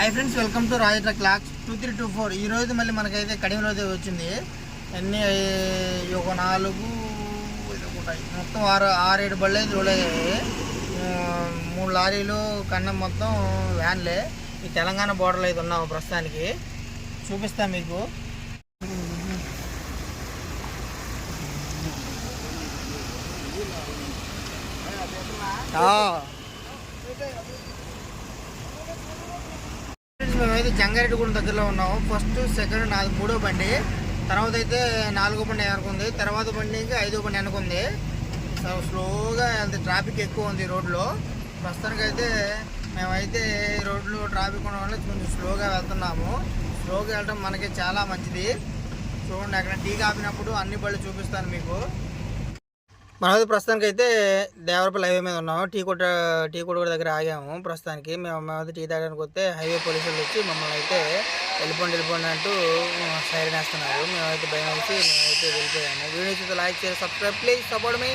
Hi friends welcome to రాజట clocks two three two four ఈ రోజు మళ్ళీ మనకైతే కడియం రోజు వచ్చింది. ఎన్ని ఒక నాలుగు మొత్తం ఆరు ఆరు ఏడు బళ్ళు అయితే రోడ్ అయ్యాయి. మూడు లారీలు కన్నా మొత్తం వ్యాన్లే. ఈ తెలంగాణ బోర్డర్లో అయితే ఉన్నాము ప్రస్తుతానికి. చూపిస్తాను మీకు. ఆ. మేమైతే జంగారెడ్డిగూడెం దగ్గరలో ఉన్నాము. ఫస్ట్ సెకండ్ నాలుగు మూడో బండి. తర్వాత అయితే నాలుగో బండి అనుకుంది తర్వాత బండికి ఐదో బండి అనుకుంది సో స్లోగా వెళ్తే ట్రాఫిక్ ఎక్కువ ఉంది రోడ్లో. ప్రస్తుతానికి అయితే మేమైతే రోడ్లో ట్రాఫిక్ ఉండడం వల్ల కొంచెం స్లోగా వెళ్తున్నాము. స్లోగా వెళ్ళడం మనకి చాలా మంచిది. చూడండి అక్కడ టీ కాపినప్పుడు అన్ని బళ్ళు చూపిస్తాను మీకు. మనమైతే ప్రస్తుతానికి అయితే దేవరపల్లి హైవే మీద ఉన్నాము. టీ కొట్ట టీ కొట్ట దగ్గర ఆగాము ప్రస్తుతానికి. మేము మేమైతే టీ తాగడానికి వస్తే హైవే పోలీసులు వచ్చి మమ్మల్ని అయితే వెళ్ళిపోండి వెళ్ళిపోండి అంటూ సైరన్ వేస్తున్నారు. మేమైతే భయం వేసి మేమైతే వెళ్ళిపోయాము. వీడియో లైక్ చేసి సబ్స్క్రైబ్ ప్లీజ్ సపోర్ట్ మీ